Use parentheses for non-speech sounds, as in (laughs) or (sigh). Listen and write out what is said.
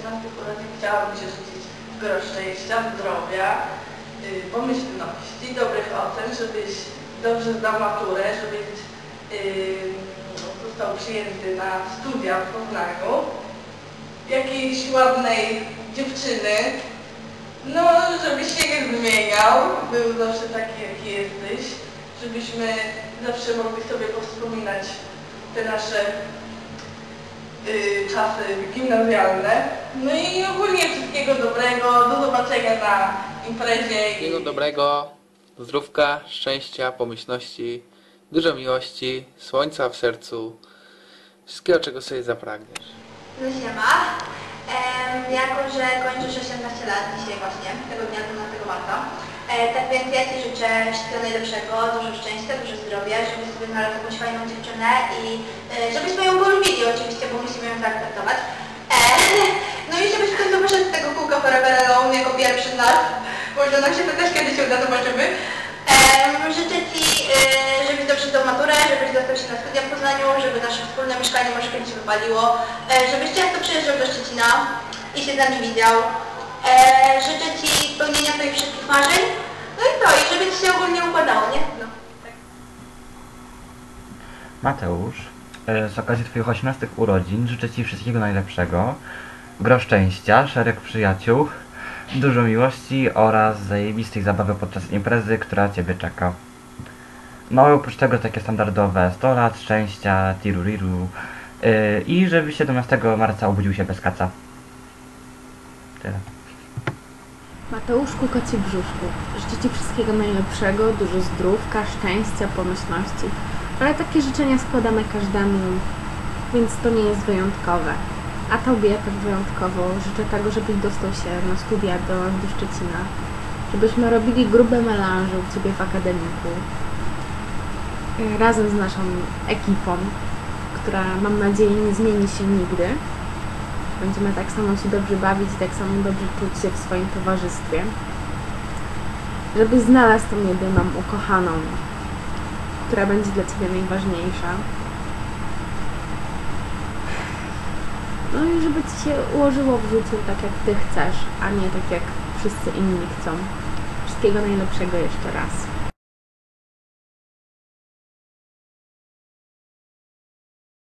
18 urodzin chciałabym Ci życzyć dużo szczęścia, zdrowia, y, pomyślności, dobrych ocen, żebyś dobrze zdał maturę, żebyś y, został przyjęty na studia w Poznaniu, jakiejś ładnej dziewczyny, no, żebyś się nie zmieniał, był zawsze taki, jaki jesteś, żebyśmy zawsze mogli sobie powspominać te nasze czasy gimnazjalne. No i ogólnie wszystkiego dobrego, do zobaczenia na imprezie. i- Wszystkiego dobrego, zdrówka, szczęścia, pomyślności, dużo miłości, słońca w sercu, wszystkiego czego sobie zapragniesz. No siema. Em, jako, że kończysz 18 lat dzisiaj właśnie, tego dnia 12 marca, tak więc ja Ci życzę wszystkiego najlepszego, dużo szczęścia, dużo zdrowia, żebyś sobie znalazł jakąś fajną dziewczynę i e, żebyśmy ją polubili oczywiście, bo musimy ją zaakceptować. E, (laughs) no i żebyś w końcu wyszedł z tego kółka Forever Alone jako pierwszy z nas. Może nam się to też kiedyś uda, zobaczymy. Życzę Ci, e, żebyś dobrze zdał maturę, żebyś dostał się na studia w Poznaniu, żeby nasze wspólne mieszkanie może kiedyś wypaliło, e, żebyś często przyjeżdżał do Szczecina i się z nami widział. E, życzę Ci spełnienia Twoich wszystkich marzeń, no i to, i żeby Ci się ogólnie układało, nie? No. tak. Mateusz, e, z okazji Twoich 18 urodzin życzę Ci wszystkiego najlepszego, gro szczęścia, szereg przyjaciół, dużo miłości oraz zajebistej zabawy podczas imprezy, która Ciebie czeka. No i oprócz tego takie standardowe 100 lat szczęścia, tiruriru yy, i żeby 17 marca obudził się bez kaca. Tyle. Mateuszku Koci Brzuszku, życzę Ci wszystkiego najlepszego, dużo zdrówka, szczęścia, pomyślności. Ale takie życzenia składamy każdemu, więc to nie jest wyjątkowe. A Tobie tak wyjątkowo życzę tego, żebyś dostał się na studia do, do Szczecina. Żebyśmy robili grube melanże u Ciebie w akademiku. y, Razem z naszą ekipą, która mam nadzieję nie zmieni się nigdy. Będziemy tak samo się dobrze bawić i tak samo dobrze czuć się w swoim towarzystwie. Żebyś znalazł tą jedyną ukochaną, która będzie dla Ciebie najważniejsza. No i żeby Ci się ułożyło w życiu tak jak Ty chcesz, a nie tak jak wszyscy inni chcą. Wszystkiego najlepszego jeszcze raz.